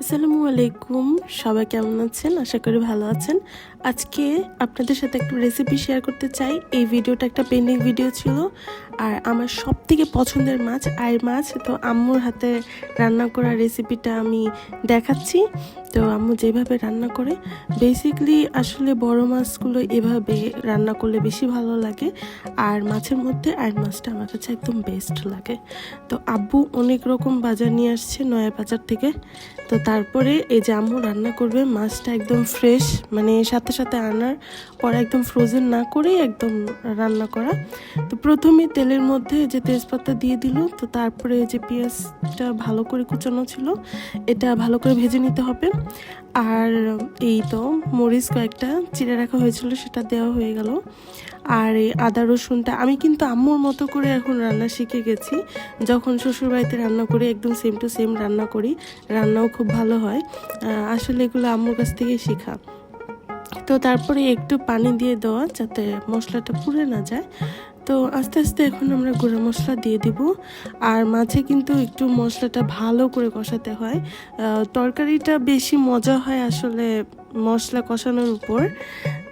আসসালামু আলাইকুম। সবাই কেমন আছেন? আশা করি ভালো আছেন। আজকে আপনাদের সাথে একটু রেসিপি শেয়ার করতে চাই। এই ভিডিওটা একটা পেন্ডিং ভিডিও ছিল। আর আমার সব থেকে পছন্দের মাছ আয়ের মাছ, তো আম্মুর হাতে রান্না করা রেসিপিটা আমি দেখাচ্ছি। তো আম্মু যেভাবে রান্না করে বেসিকলি আসলে বড় মাছগুলো এভাবে রান্না করলে বেশি ভালো লাগে। আর মাছের মধ্যে আয়ের মাছটা আমার কাছে একদম বেস্ট লাগে। তো আব্বু অনেক রকম বাজার নিয়ে আসছে নয়া বাজার থেকে। তো তারপরে এই যে আম্মু রান্না করবে, মাছটা একদম ফ্রেশ মানে সাথে সাথে আনার পরে একদম ফ্রোজেন না করেই একদম রান্না করা। তো প্রথমে তেলের মধ্যে যে তেজপাতা দিয়ে দিল, তো তারপরে যে পেঁয়াজটা ভালো করে কুচানো ছিল, এটা ভালো করে ভেজে নিতে হবে। আর এই তো মরিচ কয়েকটা চিড়ে রাখা হয়েছিল, সেটা দেওয়া হয়ে গেল। আর এই আদা রসুনটা আমি কিন্তু আম্মুর মতো করে এখন রান্না শিখে গেছি। যখন শ্বশুরবাড়িতে রান্না করি, একদম সেম টু সেম রান্না করি, রান্নাও খুব ভালো হয়। আসলে এগুলো আম্মুর কাছ থেকেই শেখা। তো তারপরে একটু পানি দিয়ে দেওয়া যাতে মশলাটা পুড়ে না যায়। তো আস্তে আস্তে এখন আমরা গুঁড়া মশলা দিয়ে দিব। আর মাঝে কিন্তু একটু মশলাটা ভালো করে কষাতে হয়। তরকারিটা বেশি মজা হয় আসলে মশলা কষানোর উপর।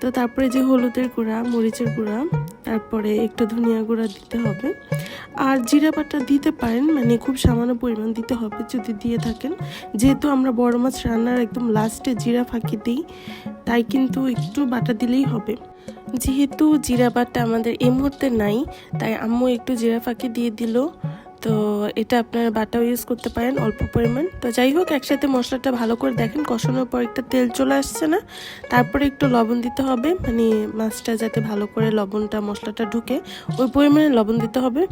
তো তারপরে যে হলুদের গুঁড়া, মরিচের গুঁড়া, তারপরে একটু ধনিয়া গুঁড়া দিতে হবে। আর জিরা বাটা দিতে পারেন মানে খুব সামান্য পরিমাণ দিতে হবে যদি দিয়ে থাকেন। যেহেতু আমরা বড় মাছ রান্নার একদম লাস্টে জিরা ফাঁকি দিই, তাই কিন্তু একটু বাটা দিলেই হবে। যেহেতু জিরা বাটা আমাদের এই মুহূর্তে নাই, তাই আম্মু একটু জিরা ফাঁকি দিয়ে দিল। তো এটা আপনারা বাটাও ইউজ করতে পারেন অল্প পরিমাণ। তো যাই হোক, একসাথে মশলাটা ভালো করে দেখেন, কষানোর পর একটা তেল চলে আসছে না। তারপরে একটু লবণ দিতে হবে মানে মাছটা যাতে ভালো করে লবণটা, মশলাটা ঢুকে, ওই পরিমাণে লবণ দিতে হবে।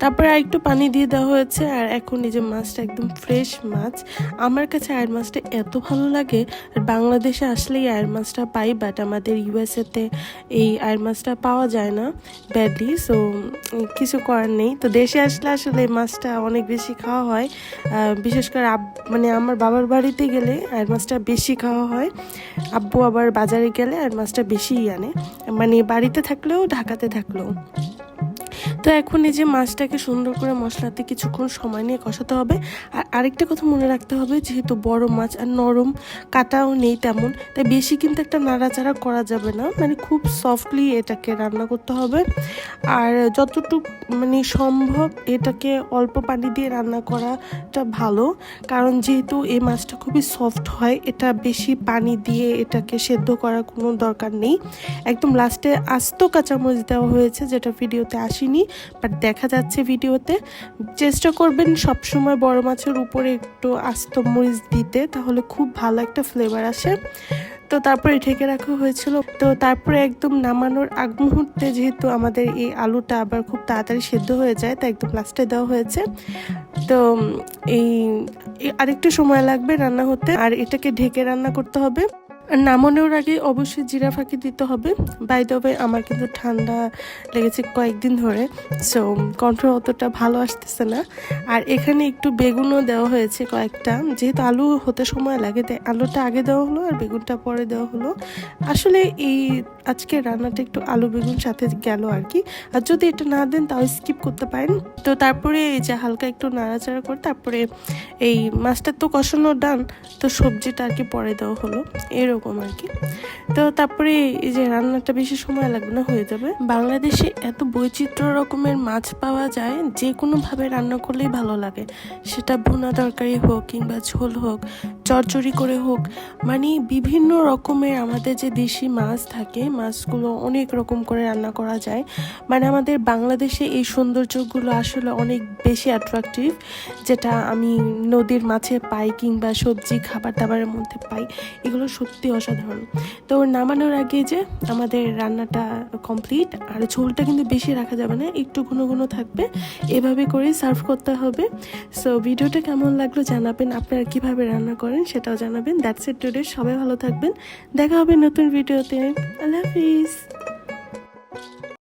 তারপরে আর একটু পানি দিয়ে দেওয়া হয়েছে, আর এখন এই যে মাছটা একদম ফ্রেশ মাছ, আমার কাছে আয়ের মাছটা এত ভালো লাগে। আর বাংলাদেশে আসলেই আয়ের মাছটা পাই বাট আমাদের ইউএসএতে এই আয়ের মাছটা পাওয়া যায় না ব্যাডলি সো কিছু করার নেই। তো দেশে আসলে আসলে মাছটা অনেক বেশি খাওয়া হয়। বিশেষ করে আব মানে আমার বাবার বাড়িতে গেলে আর মাছটা বেশি খাওয়া হয়। আব্বু আবার বাজারে গেলে আর মাছটা বেশিই আনে। মানে বাড়িতে থাকলেও, ঢাকাতে থাকলেও। তো এখন এই যে মাছটাকে সুন্দর করে মশলাতে কিছুক্ষণ সময় নিয়ে কষাতে হবে। আর আরেকটা কথা মনে রাখতে হবে, যেহেতু বড় মাছ আর নরম কাটাও নেই তেমন, তাই বেশি কিন্তু একটা নাড়াচাড়া করা যাবে না। মানে খুব সফটলি এটাকে রান্না করতে হবে। আর যতটুক মানে সম্ভব এটাকে অল্প পানি দিয়ে রান্না করাটা ভালো, কারণ যেহেতু এই মাছটা খুবই সফট হয়, এটা বেশি পানি দিয়ে এটাকে সেদ্ধ করার কোনো দরকার নেই। একদম লাস্টে আস্ত কাঁচামরিচ দেওয়া হয়েছে, যেটা ভিডিওতে আসেনি। বাট দেখা যাচ্ছে ভিডিওতে, চেষ্টা করবেন সবসময় বড় মাছের উপরে একটু আস্ত মরিচ দিতে, তাহলে খুব ভালো একটা ফ্লেভার আসে। তো তারপরে ঢেকে রাখা হয়েছিল। তো তারপরে একদম নামানোর আগ মুহূর্তে যেহেতু আমাদের এই আলুটা আবার খুব তাড়াতাড়ি সেদ্ধ হয়ে যায়, তাই একদম লাস্টে দেওয়া হয়েছে। তো এই আরেকটু সময় লাগবে রান্না হতে, আর এটাকে ঢেকে রান্না করতে হবে। নামানোর আগে অবশ্যই জিরা ফাঁকি দিতে হবে। বাই দবে আমার কিন্তু ঠান্ডা লেগেছে কয়েকদিন ধরে সো কণ্ঠ অতটা ভালো আসতেছে না। আর এখানে একটু বেগুনও দেওয়া হয়েছে কয়েকটা। যেহেতু আলু হতে সময় লাগে, তাই আলুটা আগে দেওয়া হলো আর বেগুনটা পরে দেওয়া হলো। আসলে এই আজকে রান্নাটা একটু আলু বেগুন সাথে গেল আর কি। আর যদি এটা না দেন তাও স্কিপ করতে পারেন। তো তারপরে এই যে হালকা একটু নাড়াচাড়া করে, তারপরে এই মাছটা তো কষানো ডান তো সবজিটা আর কি পরে দেওয়া হলো। এরকম আর কি। তো তারপরে এই যে রান্নাটা বেশি সময় লাগবে না, হয়ে যাবে। বাংলাদেশে এত বৈচিত্র্য রকমের মাছ পাওয়া যায় যে কোনোভাবে রান্না করলেই ভালো লাগে। সেটা ভুনা তরকারি হোক কিংবা ঝোল হোক চচ্চড়ি করে হোক মানে বিভিন্ন রকমের আমাদের যে দেশি মাছ থাকে, মাছগুলো অনেক রকম করে রান্না করা যায়। মানে আমাদের বাংলাদেশে এই সৌন্দর্যগুলো আসলে অনেক বেশি অ্যাট্রাকটিভ যেটা আমি নদীর মাছে পাই কিংবা সবজি, খাবার দাবারের মধ্যে পাই, এগুলো সত্যি অসাধারণ। তো নামানোর আগে যে আমাদের রান্নাটা কমপ্লিট আর ঝোলটা কিন্তু বেশি রাখা যাবে না, একটু ঘন ঘন থাকবে, এভাবে করে সার্ভ করতে হবে। সো ভিডিওটা কেমন লাগল জানাবেন, আপনারা কীভাবে রান্না করেন সেটাও জানাবেন। দ্যাটস ইট টুডে সবাই ভালো থাকবেন। দেখা হবে নতুন ভিডিওতে। আল্লাহ হাফিজ।